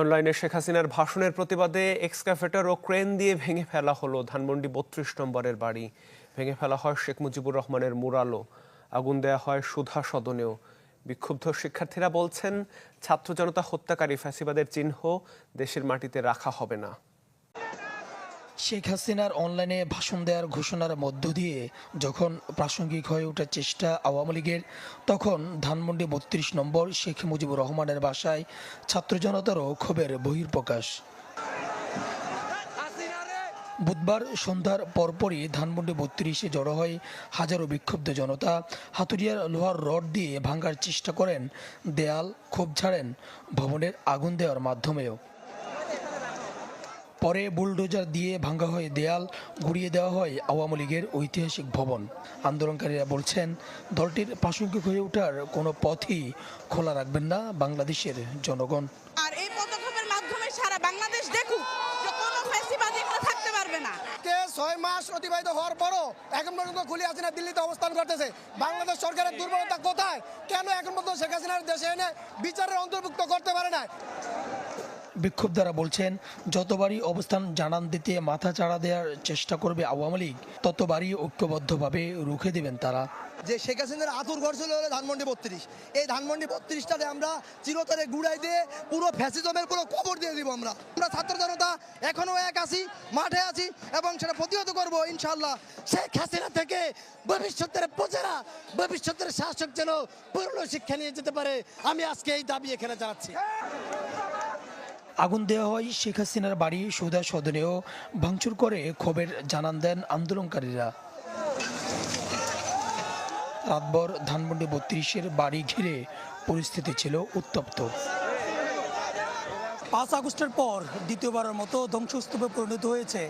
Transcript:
অনলাইনে শেখ হাসিনার ভাষণের প্রতিবাদে এক্সকাভেটর ও ক্রেন দিয়ে ভেঙে ফেলা হলো ধানমন্ডি বত্রিশ নম্বরের বাড়ি। ভেঙে ফেলা হয় শেখ মুজিবুর রহমানের মুরালো আগুন দেয়া হয় সুধা সদনেও। বিক্ষুব্ধ শিক্ষার্থীরা বলছেন, ছাত্র জনতা হত্যাকারী ফ্যাসিবাদের চিহ্ন দেশের মাটিতে রাখা হবে না। শেখ হাসিনার অনলাইনে ভাষণ দেওয়ার ঘোষণার মধ্য দিয়ে যখন প্রাসঙ্গিক হয়ে ওঠার চেষ্টা আওয়ামী লীগের, তখন ধানমন্ডি বত্রিশ নম্বর শেখ মুজিবুর রহমানের বাসায় ছাত্র জনতারও ক্ষোভের বহির্প্রকাশ বুধবার সন্ধ্যার পরপরই ধানমন্ডি বত্রিশে জড়ো হয় হাজারো বিক্ষুব্ধ জনতা। হাতুরিয়ার লোহার রড দিয়ে ভাঙার চেষ্টা করেন, দেয়াল ক্ষোভ ছাড়েন, ভবনের আগুন দেওয়ার মাধ্যমেও। পরে বুলডোজার দিয়ে ভাঙ্গা হয়ে দেয়াল গুড়িয়ে দেওয়া হয় আওয়ামী লীগের ঐতিহাসিক ভবন। আন্দোলনকারীরা বলছেন দলটির প্রাসঙ্গিক হয়ে ওঠার কোনো পথই খোলা রাখবেন না বাংলাদেশের জনগণ। আর এই পদক্ষেপের মাধ্যমে সারা বাংলাদেশ দেখুক যে কোনো ফ্যাসিবাদী এখানে থাকতে পারবে না। ছয় মাস অতিবাহিত হওয়ার পরও এখন পর্যন্ত খুলি হাসিনা দিল্লিতে অবস্থান করতেছে। বাংলাদেশ সরকারের দুর্বলতা কোথায়? কেন এখন পর্যন্ত শেখ হাসিনার দেশে এনে বিচারের অন্তর্ভুক্ত করতে পারে না? বিক্ষুব্ধরা বলছেন, যতবারই অবস্থান জানান দিতে মাথা চাড়া দেওয়ার চেষ্টা করবে আওয়ামী লীগ, ততবারই ঐক্যবদ্ধভাবে রুখে দেবেন তারা। যে শেখ হাসিনার আতুর ঘর ছিল হলো ধানমন্ডি বত্রিশ। এই ধানমন্ডি বত্রিশটাতে আমরা চিরতরে গুড়াই দিয়ে পুরো ফ্যাসিজমের পুরো কবর দিয়ে দিব আমরা। আমরা ছাত্র জনতা এখনও এক আছি, মাঠে আছি এবং সেটা প্রতিহত করব ইনশাল্লাহ শেখ হাসিনা থেকে ভবিষ্যতের প্রজেরা, ভবিষ্যতের শাসক যেন পূর্ণ শিক্ষা নিয়ে যেতে পারে, আমি আজকে এই দাবি এখানে জানাচ্ছি। আগুন দেওয়া হয় শেখ হাসিনার বাড়ি সুদা সদনেও ভাঙচুর করে ক্ষোভের জানান দেন আন্দোলনকারীরা। রাতভর ধানমন্ডি বত্রিশের বাড়ি ঘিরে পরিস্থিতি ছিল উত্তপ্ত। পাঁচ আগস্টের পর দ্বিতীয়বারের মতো ধ্বংসস্তূপে পরিণত হয়েছে